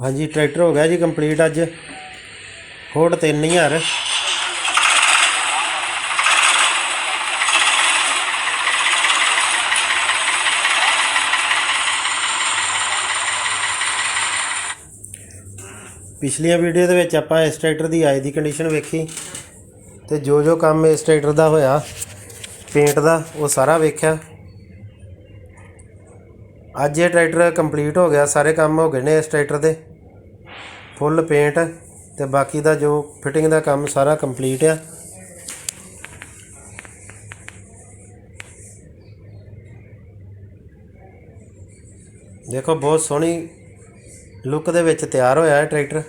ਹਾਂਜੀ, ਟਰੈਕਟਰ ਹੋ ਗਿਆ ਜੀ ਕੰਪਲੀਟ ਅੱਜ। ਫੋਰਡ 3000 ਪਿਛਲੀਆਂ ਵੀਡੀਓ ਦੇ ਵਿੱਚ ਆਪਾਂ ਇਸ ਟਰੈਕਟਰ ਦੀ ਆਈ ਦੀ ਕੰਡੀਸ਼ਨ ਵੇਖੀ ਤੇ ਜੋ ਜੋ ਕੰਮ ਇਸ ਟਰੈਕਟਰ ਦਾ ਹੋਇਆ ਪੇਂਟ ਦਾ, ਉਹ ਸਾਰਾ ਵੇਖਿਆ। ਅੱਜ ਇਹ ਟਰੈਕਟਰ ਕੰਪਲੀਟ ਹੋ ਗਿਆ, ਸਾਰੇ ਕੰਮ ਹੋ ਗਏ ਨੇ ਇਸ ਟਰੈਕਟਰ ਦੇ। ਫੁੱਲ ਪੇਂਟ ਤੇ ਬਾਕੀ ਦਾ ਜੋ ਫਿਟਿੰਗ ਦਾ ਕੰਮ ਸਾਰਾ ਕੰਪਲੀਟ ਆ। ਦੇਖੋ, ਬਹੁਤ ਸੋਹਣੀ ਲੁੱਕ ਦੇ ਵਿੱਚ ਤਿਆਰ ਹੋਇਆ ਹੈ ਟਰੈਕਟਰ।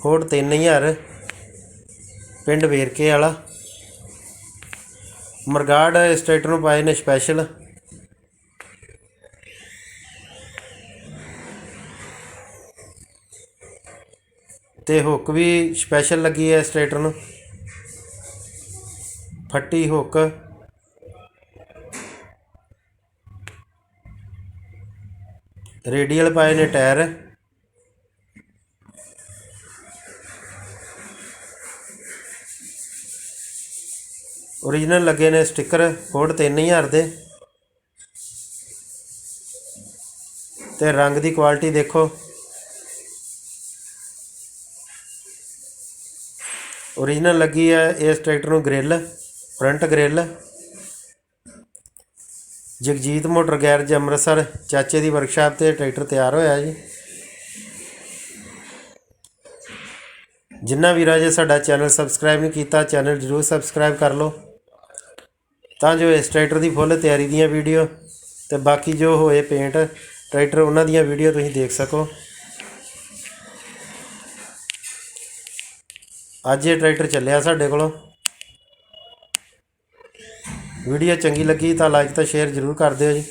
ਫੋਰਡ 3000 ਪਿੰਡ ਵੇਰਕੇ ਵਾਲਾ। ਮਰਗਾੜ ਇਸ ਟਰੈਕਟਰ ਨੂੰ ਪਾਏ ਨੇ ਸਪੈਸ਼ਲ ਤੇ ਹੁੱਕ ਵੀ ਸਪੈਸ਼ਲ ਲੱਗੀ ਹੈ ਇਸ ਨੂੰ। ਫੱਟੀ ਹੁੱਕ। ਰੇਡੀਅਲ ਪਾਏ ਨੇ ਟਾਇਰ। ਓਰੀਜਨਲ ਲੱਗੇ ਨੇ ਸਟicker ਫੋਰਡ 3000 ਦੇ। ਤੇ ਰੰਗ ਦੀ ਕੁਆਲਿਟੀ ਦੇਖੋ। ਓਰੀਜਨਲ ਲੱਗੀ ਹੈ ਇਸ ਟਰੈਕਟਰ ਨੂੰ grill front grill Jagjit motor garage Amritsar, ਚਾਚੇ ਦੀ ਵਰਕਸ਼ਾਪ ਤੇ ਟਰੈਕਟਰ ਤਿਆਰ ਹੋਇਆ ਜੀ। ਜਿੰਨਾ ਵੀਰਾਂ ਜੇ ਸਾਡਾ ਚੈਨਲ ਸਬਸਕ੍ਰਾਈਬ ਨਹੀਂ ਕੀਤਾ ਚੈਨਲ ਜਰੂਰ ਸਬਸਕ੍ਰਾਈਬ ਕਰ ਲਓ। ਤਾਂ ਜੋ ਇਸ ਟਰੈਕਟਰ ਦੀ ਫੁੱਲ ਤਿਆਰੀ ਦੀਆਂ ਵੀਡੀਓ ਤੇ ਬਾਕੀ ਜੋ ਹੋਏ ਪੇਂਟ ਟਰੈਕਟਰ ਉਹਨਾਂ ਦੀਆਂ ਵੀਡੀਓ ਤੁਸੀਂ ਦੇਖ ਸਕੋ। ਅੱਜ ਇਹ ਟਰੈਕਟਰ ਚੱਲਿਆ ਸਾਡੇ ਕੋਲੋਂ। ਵੀਡੀਓ ਚੰਗੀ ਲੱਗੀ ਤਾਂ ਲਾਈਕ ਤਾਂ ਸ਼ੇਅਰ ਜ਼ਰੂਰ ਕਰ ਦਿਓ ਜੀ।